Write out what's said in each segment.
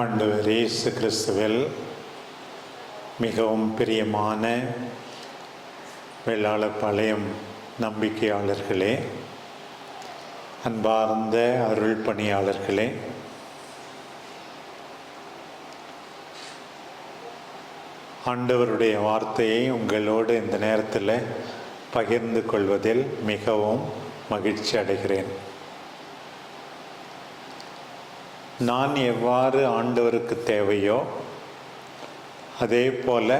ஆண்டவர் இயேசு கிறிஸ்துவில் மிகவும் பிரியமான வெள்ளாளப்பாளையம் நம்பிக்கையாளர்களே அன்பார்ந்த அருள் பணியாளர்களே ஆண்டவருடைய வார்த்தையை உங்களோடு இந்த நேரத்தில் பகிர்ந்து கொள்வதில் மிகவும் மகிழ்ச்சி அடைகிறேன். நான் எவ்வாறு ஆண்டவருக்கு தேவையோ அதே போல்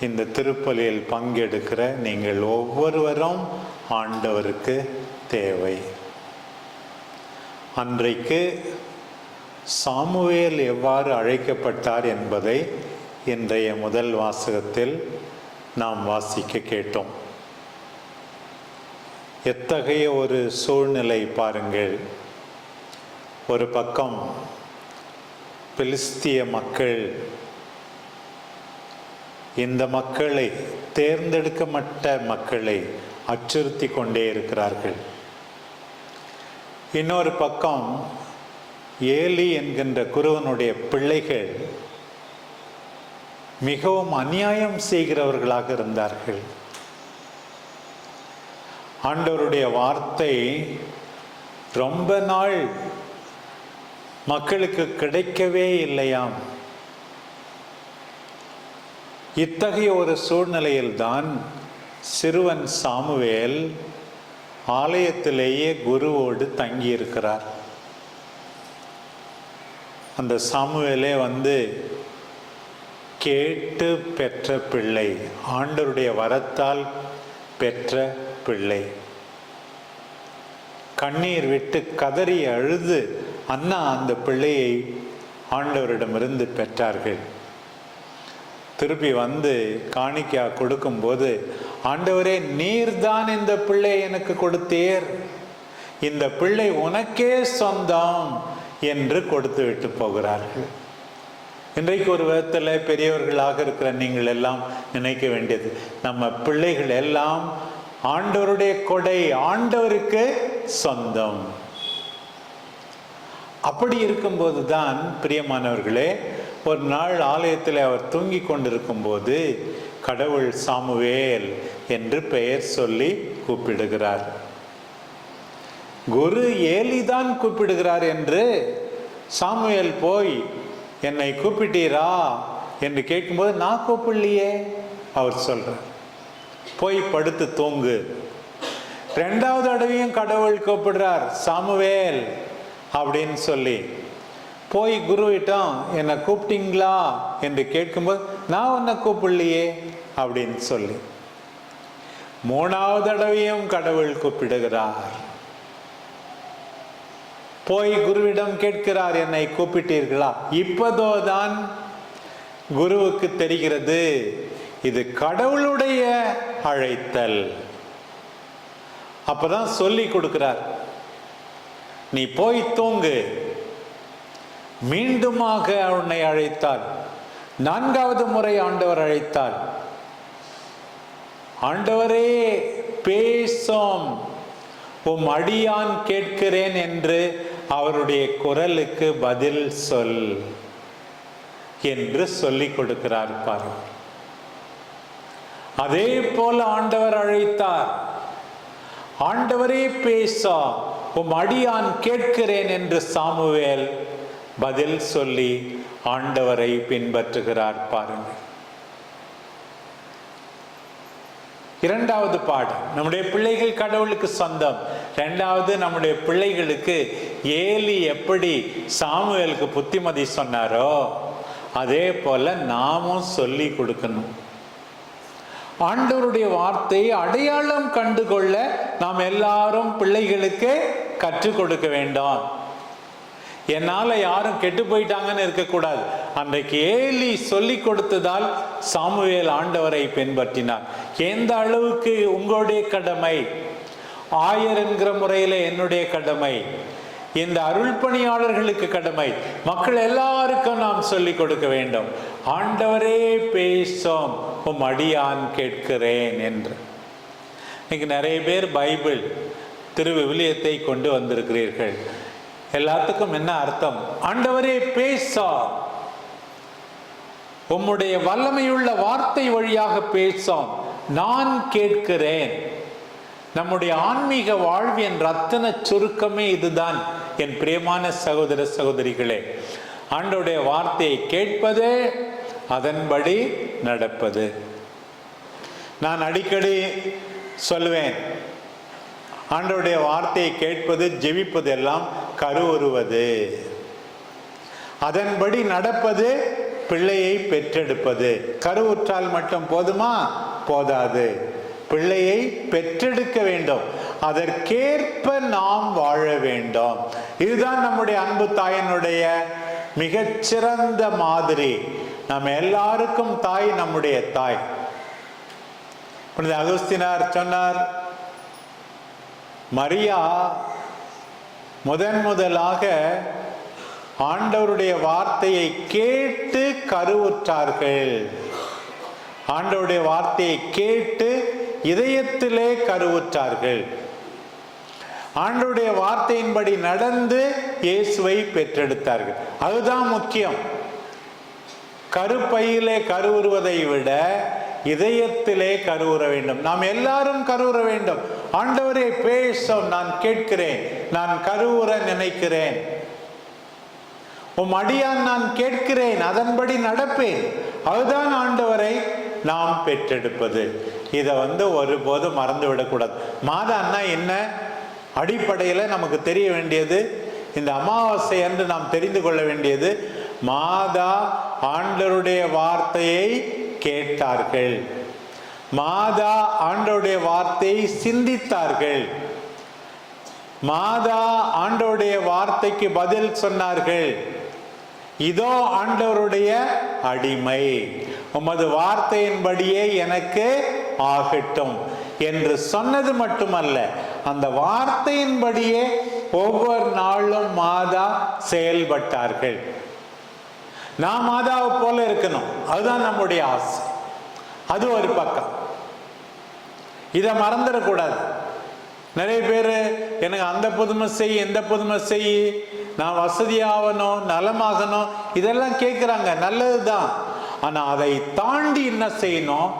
இந்த திருப்பலியில் பங்கெடுக்கிற நீங்கள் ஒவ்வொருவரும் ஆண்டவருக்கு தேவை. அன்றைக்கு சாமுவேல் எவ்வாறு அழைக்கப்பட்டார் என்பதை இன்றைய முதல் வாசகத்தில் நாம் வாசிக்க கேட்டோம். எத்தகைய ஒரு சூழ்நிலை பாருங்கள். ஒரு பக்கம் பிலிஸ்திய மக்கள் இந்த மக்களை தேர்ந்தெடுக்கப்பட்ட மக்களை அச்சுறுத்தி கொண்டே இருக்கிறார்கள். இன்னொரு பக்கம் ஏலி என்கின்ற குருவனுடைய பிள்ளைகள் மிகவும் அநியாயம் செய்கிறவர்களாக இருந்தார்கள். ஆண்டவருடைய வார்த்தை ரொம்ப நாள் மக்களுக்கு கிடைக்கவே இல்லையாம். இத்தகைய ஒரு சூழ்நிலையில்தான் சிறுவன் சாமுவேல் ஆலயத்திலேயே குருவோடு தங்கியிருக்கிறார். அந்த சாமுவேலே வந்து கேட்டு பெற்ற பிள்ளை ஆண்டருடைய வரத்தால் பெற்ற பிள்ளை. கண்ணீர் விட்டு கதறி அழுது அண்ணா அந்த பிள்ளையை ஆண்டவரிடமிருந்து பெற்றார்கள். திருப்பி வந்து காணிக்கா கொடுக்கும்போது ஆண்டவரே நீர்தான் இந்த பிள்ளை எனக்கு கொடுத்தீர். இந்த பிள்ளை உனக்கே சொந்தம் என்று கொடுத்து விட்டு போகிறார்கள். இன்றைக்கு ஒரு விதத்தில் பெரியவர்களாக இருக்கிற நீங்கள் எல்லாம் நினைக்க வேண்டியது நம்ம பிள்ளைகள் எல்லாம் ஆண்டவருடைய கொடை ஆண்டவருக்கு சொந்தம். அப்படி இருக்கும்போது தான் பிரியமானவர்களே ஒரு நாள் ஆலயத்தில் அவர் தூங்கி கொண்டிருக்கும் போது கடவுள் சாமுவேல் என்று பெயர் சொல்லி கூப்பிடுகிறார். குரு ஏலிதான் கூப்பிடுகிறார் என்று சாமுவேல் போய் என்னை கூப்பிட்டீரா? என்று கேட்கும்போது நான் கூப்பிடலையே அவர் சொல்கிறார் போய் படுத்து தூங்கு. ரெண்டாவது அடவையும் கடவுள் கூப்பிடுறார் சாமுவேல் அப்படின்னு சொல்லி போய் குருவிட்டோம் என்னை கூப்பிட்டீங்களா? என்று கேட்கும்போது நான் உன்னை கூப்பிடலையே அப்படின்னு சொல்லி. மூணாவது தடவையும் கடவுள் கூப்பிடுகிறார். போய் குருவிடம் கேட்கிறார் என்னை கூப்பிட்டீர்களா? இப்போதோதான் குருவுக்கு தெரிகிறது இது கடவுளுடைய அழைத்தல். அப்பதான் சொல்லி கொடுக்கிறார் நீ போய் தூங்கு. மீண்டுமாக உன்னை அழைத்தால் நான்காவது முறை ஆண்டவர் அழைத்தால் ஆண்டவரே பேசும். உம் அடியான் கேட்கிறேன் என்று அவருடைய குரலுக்கு பதில் சொல் என்று சொல்லிக் கொடுக்கிறார் பாருங்கள் அதே போல ஆண்டவர் அழைத்தார். ஆண்டவரே பேசோம் உம் அடியான் கேட்கிறேன் என்று சாமுவேல் பதில் சொல்லி ஆண்டவரை பின்பற்றுகிறார் பாருங்கள். இரண்டாவது பாடம் நம்முடைய பிள்ளைகள் கடவுளுக்கு சொந்தம். ரெண்டாவது நம்முடைய பிள்ளைகளுக்கு ஏலி எப்படி சாமுவேலுக்கு புத்திமதி சொன்னாரோ அதே போல நாமும் சொல்லி கொடுக்கணும். ஆண்டவருடைய வார்த்தையை அடையாளம் கண்டுகொள்ள நாம் எல்லாரும் பிள்ளைகளுக்கு கற்றுக் கொடுக்க வேண்டும். என்னால் யாரும் கெட்டு போயிட்டாங்கன்னு இருக்கக்கூடாது. அன்றைக்கு ஏலி சொல்லி கொடுத்ததால் சாமுவேல் ஆண்டவரை பின்பற்றினார். எந்த அளவுக்கு உங்களுடைய கடமை? ஆயர் என்கிற முறையில் என்னுடைய கடமை. இந்த அருள் பணியாளர்களுக்கு கடமை. மக்கள் எல்லாருக்கும் நாம் சொல்லிக் கொடுக்க வேண்டும். ஆண்டவரே பேசும் உம் அடியான் கேட்கிறேன் என்று. இன்னைக்கு நிறைய பேர் பைபிள் திருவிவிலியத்தை கொண்டு வந்திருக்கிறீர்கள். எல்லாத்துக்கும் என்ன அர்த்தம்? ஆண்டவரே பேசா. உம்முடைய வல்லமையுள்ள வார்த்தை வழியாக பேசும். நான் கேட்கிறேன். நம்முடைய ஆன்மீக வாழ்வின் ரத்தன சுருக்கமே இதுதான். என் பிரியமான சகோதர சகோதரிகளே ஆண்டோடைய வார்த்தையை கேட்பது அதன்படி நடப்பது. நான் அடிக்கடி சொல்லுவேன் ஆண்டவருடைய வார்த்தையை கேட்பது ஜெபிப்பது எல்லாம் கருவுறுவது. அதன்படி நடப்பது பிள்ளையை பெற்றெடுப்பது. கருவுற்றால் மட்டும் போதுமா? போதாது. பிள்ளையை பெற்றெடுக்க வேண்டும். அதற்கேற்ப நாம் வாழ வேண்டும். இதுதான் நம்முடைய அன்பு தாயினுடைய மிகச்சிறந்த மாதிரி. நம்ம எல்லாருக்கும் தாய் நம்முடைய தாய். அகஸ்தினார் சொன்னார் மரியா முதன் முதலாக ஆண்டவருடைய வார்த்தையை கேட்டு கருவுற்றார்கள். ஆண்டவருடைய வார்த்தையை கேட்டு இதயத்திலே கருவுற்றார்கள். ஆண்டவருடைய வார்த்தையின்படி நடந்து இயேசுவை பெற்றெடுத்தார்கள். அதுதான் முக்கியம். கருப்பையிலே கருவுறுவதை விட இதயத்திலே கருவுற வேண்டும். நாம் எல்லாரும் கருவுற வேண்டும். ஆண்டவரே பேசும் நான் கேட்கிறேன். நான் கருவுற நினைக்கிறேன். உம் அடியான் நான் கேட்கிறேன் அதன்படி நடப்பேன். அதுதான் ஆண்டவரை நாம் பெற்றெடுப்பது. இதை வந்து ஒருபோதும் மறந்து விடக்கூடாது மாதான்னா என்ன? அடிப்படையில் நமக்கு தெரிய வேண்டியது இந்த அமாவாசை என்று நாம் தெரிந்து கொள்ள வேண்டியது மாதா ஆண்டவருடைய வார்த்தையை கேட்டார்கள். மாதா ஆண்டோடைய வார்த்தையை சிந்தித்தார்கள். மாதா ஆண்டோடைய வார்த்தைக்கு பதில் சொன்னார்கள். இதோ ஆண்டவருடைய அடிமை. உமது வார்த்தையின்படியே எனக்கு ஆகட்டும் என்று சொன்னது மட்டுமல்ல அந்த வார்த்தையின்படியே ஒவ்வொரு நாளும் மாதா செயல்பட்டார்கள். நான் மாதாவை போல இருக்கணும். அதுதான் நம்முடைய ஆசை. அது ஒரு பக்கம். இதை மறந்துடக்கூடாது. நிறைய பேர் எனக்கு அந்த புதுமை செய் எந்த புதுமை செய் நான் வசதியாகணும் நலமாகணும். இதெல்லாம் கேட்குறாங்க நல்லது தான் ஆனால் அதை தாண்டி என்ன செய்யணும்?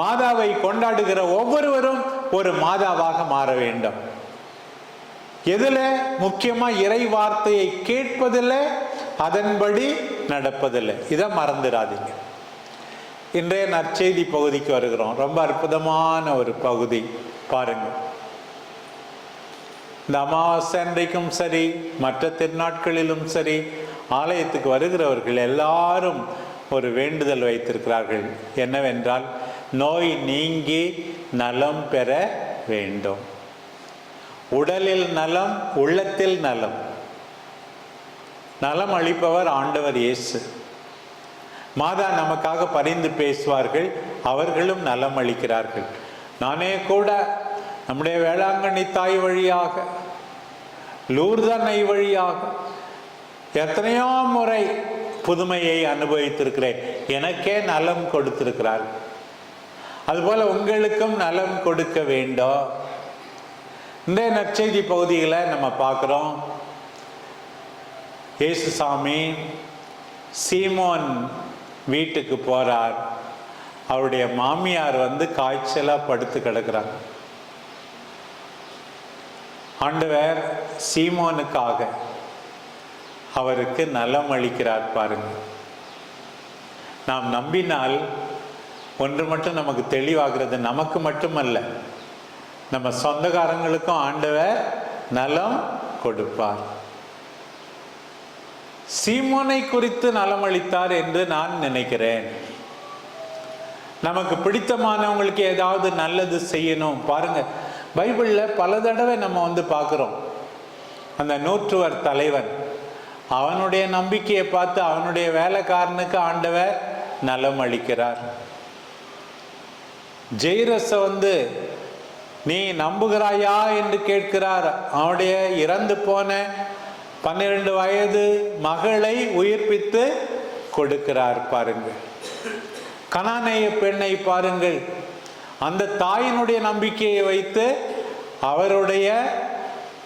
மாதாவை கொண்டாடுகிற ஒவ்வொருவரும் ஒரு மாதாவாக மாற வேண்டும். எதில்? முக்கியமாக இறை வார்த்தையை கேட்பதில் அதன்படி நடப்பதில்லை. இதை மறந்துடாதீங்க. இன்றைய நற்செய்தி பகுதிக்கு வருகிறோம். ரொம்ப அற்புதமான ஒரு பகுதி பாருங்கள் இந்த அமாவாசை அன்றைக்கும் சரி மற்ற திருநாட்களிலும் சரி ஆலயத்துக்கு வருகிறவர்கள் எல்லாரும் ஒரு வேண்டுதல் வைத்திருக்கிறார்கள். என்னவென்றால் நோய் நீங்கி நலம் பெற வேண்டும். உடலில் நலம் உள்ளத்தில் நலம். நலம் அளிப்பவர் ஆண்டவர் இயேசு. மாதா நமக்காக பரிந்து பேசுவார்கள் அவர்களும் நலம் அளிக்கிறார்கள். நானே கூட நம்முடைய வேளாங்கண்ணி தாய் வழியாக லூர்தனை வழியாக எத்தனையோ முறை புதுமையை அனுபவித்திருக்கிறேன். எனக்கே நலம் கொடுத்திருக்கிறார். அதுபோல உங்களுக்கும் நலம் கொடுக்க வேண்டும் இந்த நற்செய்தி பகுதிகளை நம்ம பார்க்குறோம். இயேசுசாமி சீமோன் வீட்டுக்கு போகிறார் அவருடைய மாமியார் வந்து காய்ச்சலாக படுத்து கிடக்கிறாங்க. ஆண்டவர் சீமோனுக்காக அவருக்கு நலம் அளிக்கிறார் பாருங்க. நாம் நம்பினால் ஒன்று மட்டும் நமக்கு தெளிவாகிறது நமக்கு மட்டுமல்ல. நம்ம சொந்தக்காரங்களுக்கும் ஆண்டவர் நலம் கொடுப்பார். சீமோனை குறித்து நலம் அளித்தார் என்று நான் நினைக்கிறேன். நமக்கு பிடித்தமானவங்களுக்கு ஏதாவது நல்லது செய்யணும். பாருங்க பைபிளில் பல தடவை நம்ம வந்து பார்க்குறோம். அந்த நூற்றுவர் தலைவன் அவனுடைய நம்பிக்கையை பார்த்து அவனுடைய வேலைக்காரனுக்கு ஆண்டவர் நலம் அளிக்கிறார் ஜெய்ரஸ வந்து நீ நம்புகிறாயா? என்று கேட்கிறார். அவனுடைய இறந்து போன பன்னிரண்டு வயது மகளை உயிர்ப்பித்து கொடுக்கிறார் பாருங்கள். கனானேய பெண்ணை பாருங்கள். அந்த தாயினுடைய நம்பிக்கையை வைத்து அவருடைய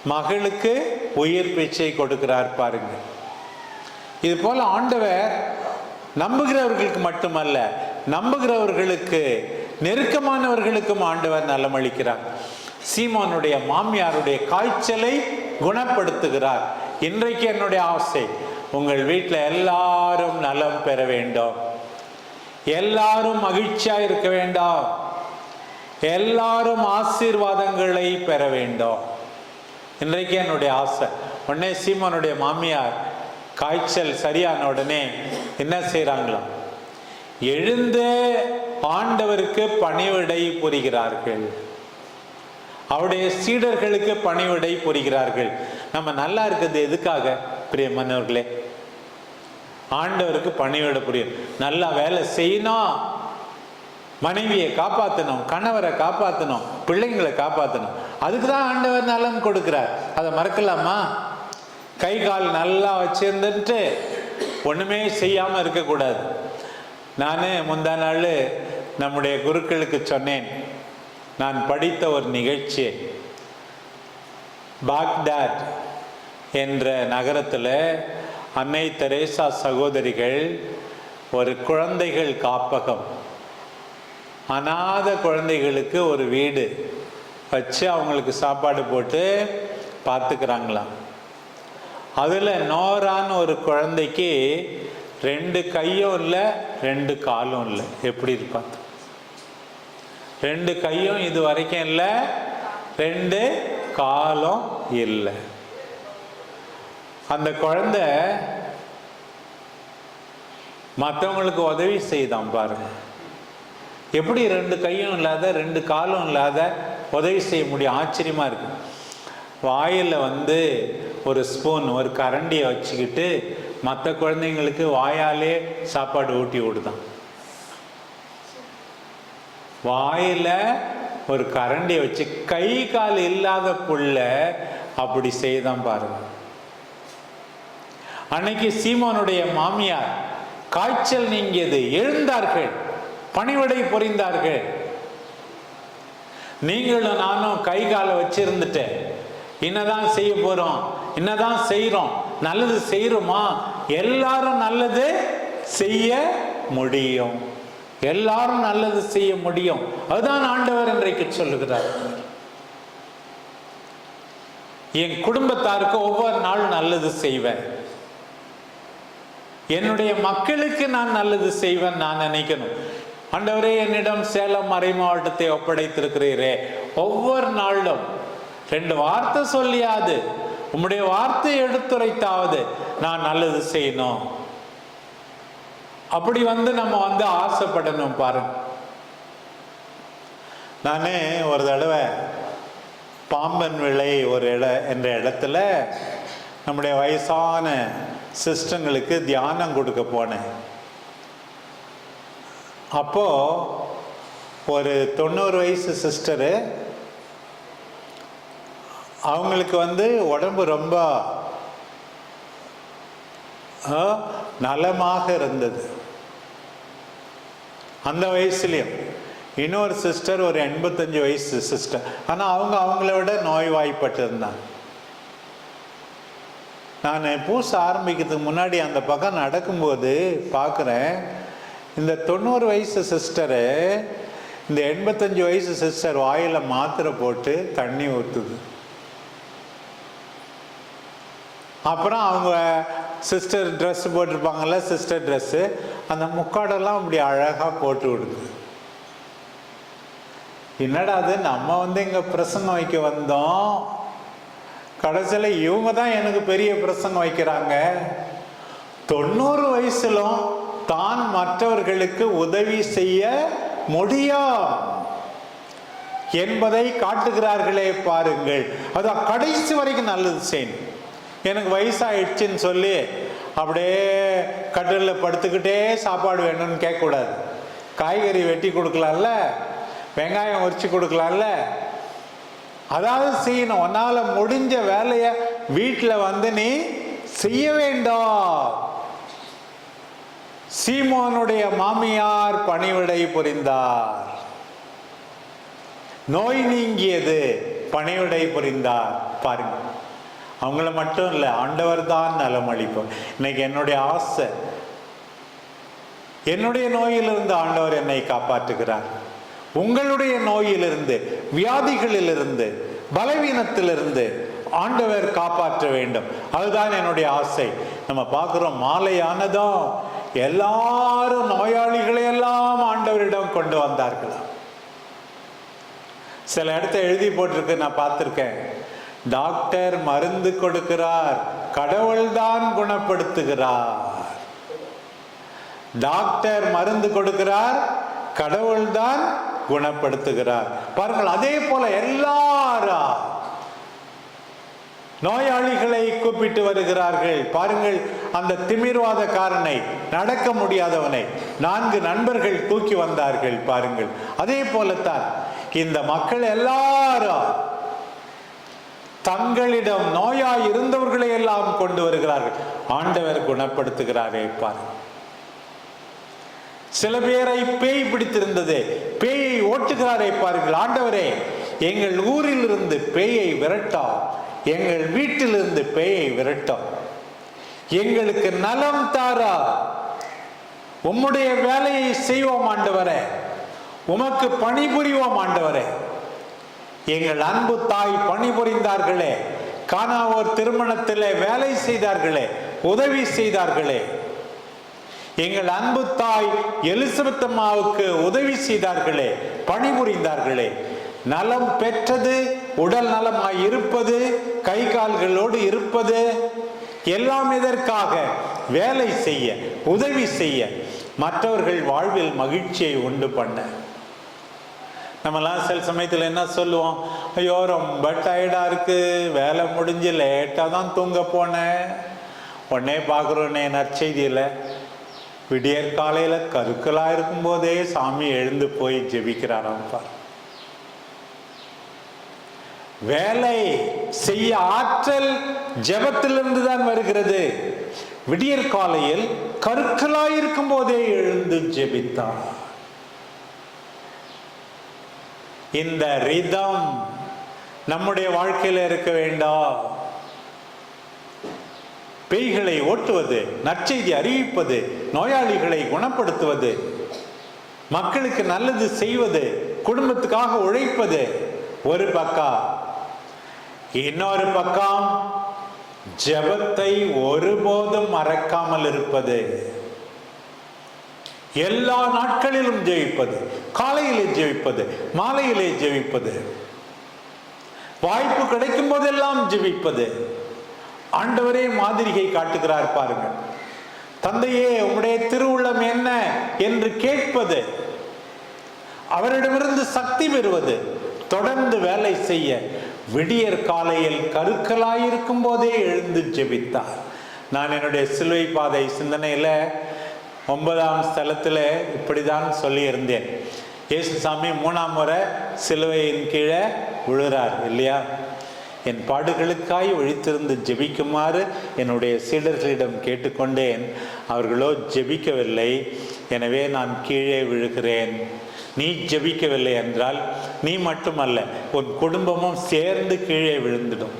மகளுக்கு உயிர் பிச்சை கொடுக்கிறார் பாருங்கள். இது போல ஆண்டவர் நம்புகிறவர்களுக்கு மட்டுமல்ல நம்புகிறவர்களுக்கு நெருக்கமானவர்களுக்கும் ஆண்டவர் நலமளிக்கிறார். சீமானுடைய மாமியாருடைய காய்ச்சலை குணப்படுத்துகிறார். இன்றைக்கு என்னுடைய ஆசை உங்கள் வீட்டில் எல்லாரும் நலம் பெற வேண்டும். எல்லாரும் மகிழ்ச்சியா இருக்க வேண்டாம். எல்லாரும் ஆசீர்வாதங்களை பெற வேண்டும். இன்றைக்கு என்னுடைய ஆசை. உடனே சீமனுடைய மாமியார் காய்ச்சல் சரியான உடனே என்ன செய்கிறாங்களாம் எழுந்து ஆண்டவருக்கு பணிவிடை புரிகிறார்கள். அவருடைய சீடர்களுக்கு பணிவிடை புரிகிறார்கள். நம்ம நல்லா இருக்கிறது எதுக்காக? பிரியமன்னவர்களே ஆண்டவருக்கு பணிவிட புரியும். நல்லா வேலை செய்யணும் மனைவியை காப்பாற்றணும் கணவரை காப்பாற்றணும் பிள்ளைங்களை காப்பாற்றணும் அதுக்கு தான் ஆண்டவர் நலம் கொடுக்குறார். அதை மறக்கலாமா? கை கால் நல்லா வச்சிருந்துட்டு ஒன்றுமே செய்யாமல் இருக்கக்கூடாது. நான் முந்தா நாள் நம்முடைய குருக்களுக்கு சொன்னேன். நான் படித்த ஒரு நிகழ்ச்சி பாக்தாத் என்ற நகரத்தில் அன்னை தெரேசா சகோதரிகள் ஒரு குழந்தைகள் காப்பகம். அநாத குழந்தைகளுக்கு ஒரு வீடு வச்சு அவங்களுக்கு சாப்பாடு போட்டு பார்த்துக்கிறாங்களாம் அதில் நோரான்னு ஒரு குழந்தைக்கு ரெண்டு கையும் இல்லை ரெண்டு காலும் இல்லை. எப்படி இருப்பாங்க ரெண்டு கையும் இது வரைக்கும் இல்லை. ரெண்டு காலம் இல்லை. அந்த குழந்தை மற்றவங்களுக்கு உதவி செய்தான் பாருங்க. எப்படி ரெண்டு கையும் இல்லாத ரெண்டு காலும் இல்லாத உதவி செய்ய முடியும்? ஆச்சரியமாக இருக்கு. வாயில் வந்து ஒரு ஸ்பூன் ஒரு கரண்டியை வச்சுக்கிட்டு மற்ற குழந்தைங்களுக்கு வாயாலே சாப்பாடு ஊட்டி விடுதான். வாயில் ஒரு கரண்டியை வச்சு கை கால் இல்லாத புள்ள அப்படி செய்தான் பாருங்க. அன்னைக்கு சீமானுடைய மாமியார் காய்ச்சல் நீங்கியது எழுந்தார்கள் பணிவிடை புரிந்தார்கள். நீங்களும் நானும் கை காலை வச்சிருந்துட்டேன். என்னதான் செய்ய போறோம்? என்னதான் செய்கிறோம் நல்லது செய்யறோமா எல்லாரும் நல்லது செய்ய முடியும். எல்லாரும் நல்லது செய்ய முடியும். அதுதான் ஆண்டவர் இன்றைக்கு சொல்லுகிறார். என் குடும்பத்தாருக்கு ஒவ்வொரு நாளும் நல்லது செய்வேன். என்னுடைய மக்களுக்கு நான் நல்லது செய்வேன் நான் நினைக்கணும். ஆண்டவரே என்னிடம் சேலம் மறை மாவட்டத்தை ஒப்படைத்திருக்கிறீரே. ஒவ்வொரு நாளும் ரெண்டு வார்த்தை சொல்லியாது. உம்முடைய வார்த்தை எடுத்துரைத்தாவது நான் நல்லது செய்யணும். அப்படி வந்து நம்ம வந்து ஆசைப்படணும் பாருங்க. நான் ஒரு தடவை பாம்பன் விளை ஒரு இட என்ற இடத்துல நம்முடைய வயசான சிஸ்டங்களுக்கு தியானம் கொடுக்க போனேன். அப்போ ஒரு தொண்ணூறு வயசு சிஸ்டரு அவங்களுக்கு வந்து உடம்பு ரொம்ப ஆ, நலமாக இருந்தது. அந்த வயசுலேயும். இன்னொரு சிஸ்டர் ஒரு எண்பத்தஞ்சு வயசு சிஸ்டர் ஆனால் அவங்க அவங்கள விட நோய்வாய்ப்பட்டிருந்தாங்க நான் பூச ஆரம்பிக்கிறதுக்கு முன்னாடி அந்த பக்கம் நடக்கும்போது பார்க்குறேன் இந்த தொண்ணூறு வயசு சிஸ்டரு இந்த எண்பத்தஞ்சு வயசு சிஸ்டர் வாயில் மாத்திரை போட்டு தண்ணி ஊற்றுது அப்புறம் அவங்க சிஸ்டர் ட்ரெஸ் போட்டிருப்பாங்கள்ல சிஸ்டர் ட்ரெஸ்ஸு அந்த முக்காடெல்லாம் அப்படி அழகாக போட்டு விடுது. என்னடா அது? நம்ம வந்து இங்கே பிரசங்கம் வைக்க வந்தோம். கடைசியில் இவங்க தான் எனக்கு பெரிய பிரசங்கம் வைக்கிறாங்க. தொண்ணூறு வயசுலும் தான் மற்றவர்களுக்கு உதவி செய்ய முடியும் என்பதை காட்டுகிறார்களே பாருங்கள். அது கடைசி வரைக்கும் நல்லது செய்யணும் எனக்கு வயசாயிடுச்சுன்னு சொல்லி அப்படியே கட்டிலில் படுத்துக்கிட்டே சாப்பாடு வேணும்னு கேட்கக்கூடாது. காய்கறி வெட்டி கொடுக்கலாம்ல? வெங்காயம் உரிச்சு கொடுக்கலாம்ல? அதாவது செய்யணும் உன்னால் முடிஞ்ச வேலையை வீட்டில் வந்து நீ செய்ய வேண்டும். சீமோனுடைய மாமியார் பணிவிடை புரிந்தார். நோய் நீங்கியது பணிவிடை புரிந்தார். பாருங்கள் அவங்கள மட்டும் இல்லை ஆண்டவர் தான் நலம் அளிப்போம். இன்னைக்கு என்னுடைய ஆசை என்னுடைய நோயிலிருந்து ஆண்டவர் என்னை காப்பாற்றுகிறார். உங்களுடைய நோயிலிருந்து வியாதிகளிலிருந்து பலவீனத்திலிருந்து ஆண்டவர் காப்பாற்ற வேண்டும். அதுதான் என்னுடைய ஆசை. நம்ம பார்க்குறோம் மாலையானதும் எல்லாரும் நோயாளிகளை எல்லாம் ஆண்டவரிடம் கொண்டு வந்தார்களாம். சில இடத்த எழுதி போட்டிருக்கு நான் பார்த்துருக்கேன். டாக்டர் மருந்து கொடுக்கிறார் கடவுள்தான் குணப்படுத்துகிறார். டாக்டர் மருந்து கொடுக்கிறார் கடவுள்தான் குணப்படுத்துகிறார். பாருங்கள் அதே போல எல்லாரா நோயாளிகளை கூப்பிட்டு வருகிறார்கள். பாருங்கள் அந்த திமிர்வாதக்காரனை நடக்க முடியாதவனை நான்கு நண்பர்கள் தூக்கி வந்தார்கள் பாருங்கள். அதே போலத்தான் இந்த மக்கள் எல்லாரும் தங்களிடம் நோயாய் இருந்தவர்களை எல்லாம் கொண்டு வருகிறார்கள். ஆண்டவர் குணப்படுத்துகிறாரே பாருங்கள் சில பேரை பேய் பிடித்திருந்தது பேயை ஓட்டுகிறாரே பாருங்கள் ஆண்டவரே. எங்கள் ஊரில் இருந்து பேயை விரட்டோம் எங்கள் வீட்டிலிருந்து பேயை விரட்டோம். எங்களுக்கு நலம் தாரா. உம்முடைய வேலையை செய்வோம் ஆண்டவரே. உமக்கு பணிபுரிவோம் ஆண்டவரே. எங்கள் அன்பு தாய் பணிபுரிந்தார்களே காணாவோர் திருமணத்திலே வேலை செய்தார்களே உதவி செய்தார்களே. எங்கள் அன்பு தாய் எலிசபெத் அம்மாவுக்கு உதவி செய்தார்களே பணிபுரிந்தார்களே. நலம் பெற்றது உடல் நலமாய் இருப்பது கை கால்களோடு இருப்பது எல்லாம் எதற்காக? வேலை செய்ய உதவி செய்ய. மற்றவர்கள் வாழ்வில் மகிழ்ச்சியை உண்டு பண்ண. நம்மலாம் சில சமயத்தில் என்ன சொல்லுவோம்? ஐயோ ரொம்ப டயர்டாக இருக்கு. வேலை முடிஞ்சு லேட்டாக தான் தூங்க போனேன். உடனே பார்க்குறோன்னே நற்செய்தியில் விடியற் காலையில் கருக்களாக இருக்கும்போதே சாமி எழுந்து போய் ஜெபிக்கிறாராம் பார். வேலை செய்ய ஆற்றல் ஜபத்திலிருந்து தான் வருகிறது. விடியற் காலையில் கருக்களாயிருக்கும் போதே எழுந்து ஜெபித்தான். இந்த ரிதம் நம்முடைய வாழ்க்கையில் இருக்க வேண்டாம். பேய்களை ஓட்டுவது நற்செய்தி அறிவிப்பது நோயாளிகளை குணப்படுத்துவது மக்களுக்கு நல்லது செய்வது குடும்பத்துக்காக உழைப்பது ஒரு பக்கம். இன்னொரு பக்கம் ஜெபத்தை ஒருபோதும் மறக்காமல் இருப்பது. எல்லா நாட்களிலும் ஜெயிப்பது. காலையிலே ஜெபிப்பது மாலையிலே ஜெபிப்பது. வாய்ப்பு கிடைக்கும் போதெல்லாம் ஜெபிப்பது. ஆண்டவரே மாதிரிகை காட்டுகிறார் பாருங்கள். தந்தையே உம்முடைய திருவுள்ளம் என்ன என்று கேட்பது. அவரிடமிருந்து சக்தி பெறுவது. தொடர்ந்து வேலை செய்ய விடியற் காலையில் கருக்களாயிருக்கும் போதே எழுந்து ஜெபித்தார். நான் என்னுடைய சிலுவை பாதை சிந்தனையில் ஒன்பதாம் ஸ்தலத்தில் இப்படிதான் சொல்லியிருந்தேன். இயேசுசாமி மூணாம் முறை சிலுவையின் கீழே விழுறார் இல்லையா? என் பாடுகளுக்காய் ஒழித்திருந்து ஜெபிக்குமாறு என்னுடைய சீடர்களிடம் கேட்டுக்கொண்டேன். அவர்களோ ஜெபிக்கவில்லை. எனவே நான் கீழே விழுகிறேன். நீ ஜெபிக்கவில்லை என்றால் நீ மட்டுமல்ல உன் குடும்பமும் சேர்ந்து கீழே விழுந்துடும்.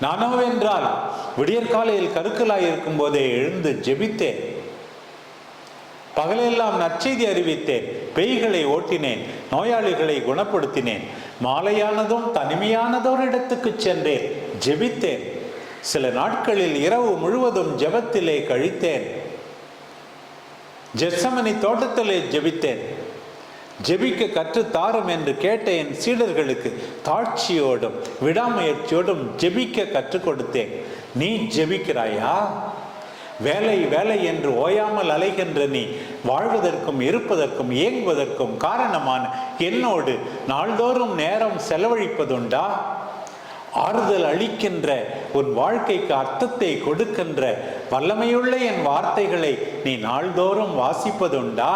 நானோ என்றால் விடியற்காலையில் கருக்கலாய் இருக்கும் போதே எழுந்து ஜெபித்தேன். பகலெல்லாம் நற்செய்தி அறிவித்தேன். பேய்களை ஓட்டினேன். நோயாளிகளை குணப்படுத்தினேன். மாலையானதும் தனிமையானதோர் இடத்துக்கு சென்றேன். ஜெபித்தேன். சில நாட்களில் இரவு முழுவதும் ஜெபத்திலே கழித்தேன். ஜெசமனி தோட்டத்திலே ஜெபித்தேன். ஜெபிக்க கற்று தாரும் என்று கேட்ட என் சீடர்களுக்கு தாழ்ச்சியோடும் விடாமுயற்சியோடும் ஜெபிக்க கற்றுக் கொடுத்தேன். நீ ஜெபிக்கிறாயா? வேலை வேலை என்று ஓயாமல் அலைகின்ற நீ வாழ்வதற்கும் இருப்பதற்கும் இயங்குவதற்கும் காரணமான என்னோடு நாள்தோறும் நேரம் செலவழிப்பதுண்டா? ஆறுதல் அளிக்கின்ற உன் வாழ்க்கைக்கு அர்த்தத்தை கொடுக்கின்ற வல்லமையுள்ள என் வார்த்தைகளை நீ நாள்தோறும் வாசிப்பதுண்டா?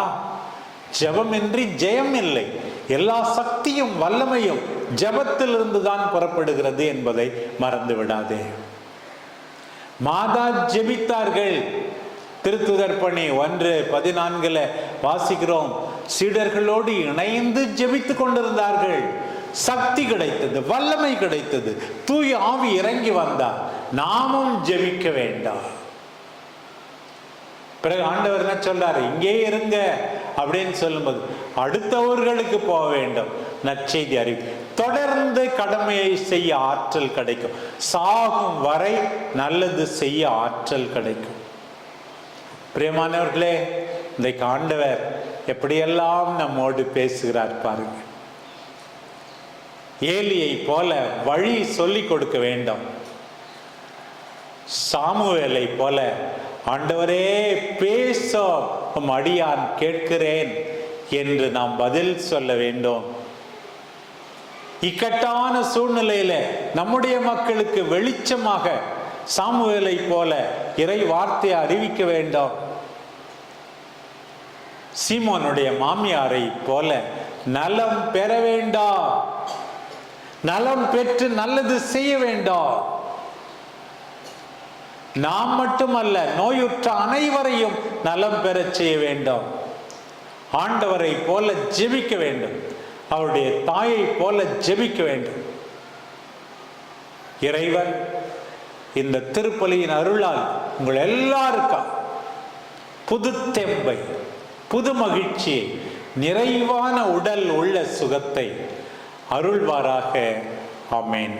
ஜெபமின்றி ஜெயம் இல்லை. எல்லா சக்தியும் வல்லமையும் ஜபத்திலிருந்து தான் புறப்படுகிறது என்பதை மறந்து விடாதே மாதா ஜெபித்தார்கள். திருத்துதர் பணி ஒன்று பதினான்குல வாசிக்கிறோம். சீடர்களோடு இணைந்து ஜெபித்து கொண்டிருந்தார்கள். சக்தி கிடைத்தது வல்லமை கிடைத்தது. தூய ஆவி இறங்கி வந்தார் நாமும் ஜெபிக்க வேண்டாம். பிறகு ஆண்டவர் என்ன சொல்றாரு? இங்கே இருங்க அப்படின்னு சொல்லும்போது அடுத்தவர்களுக்கு போக வேண்டும். நற்செய்தி அறிவு. தொடர்ந்து கடமையை செய்ய ஆற்றல் கிடைக்கும். சாகும் வரை நல்லது செய்ய ஆற்றல் கிடைக்கும். பிரியமானவர்களே இந்த ஆண்டவர் எப்படியெல்லாம் நம்மோடு பேசுகிறார் பாருங்க. ஏலியை போல வழி சொல்லிக் கொடுக்க வேண்டும். சாமுவேலை போல ஆண்டவரே பேச அடியான் கேட்கிறேன். என்று நாம் பதில் சொல்ல வேண்டும். இக்கட்டான சூழ்நிலையில நம்முடைய மக்களுக்கு வெளிச்சமாக சாமுவேலை போல இறை வார்த்தையை அறிவிக்க வேண்டும். சீமோனுடைய மாமியாரை போல நலம் பெற வேண்டாம். நலம் பெற்று நல்லது செய்ய வேண்டாம். நாம் மட்டுமல்ல நோயுற்ற அனைவரையும் நலம் பெறச் செய்ய வேண்டும். ஆண்டவரை போல ஜெபிக்க வேண்டும். அவருடைய தாயை போல ஜெபிக்க வேண்டும். இறைவன் இந்த திருப்பலியின் அருளால் உங்கள் எல்லாருக்கும் புது தெம்பை புது மகிழ்ச்சியை நிறைவான உடல் உள்ள சுகத்தை அருள்வாராக. அமேன்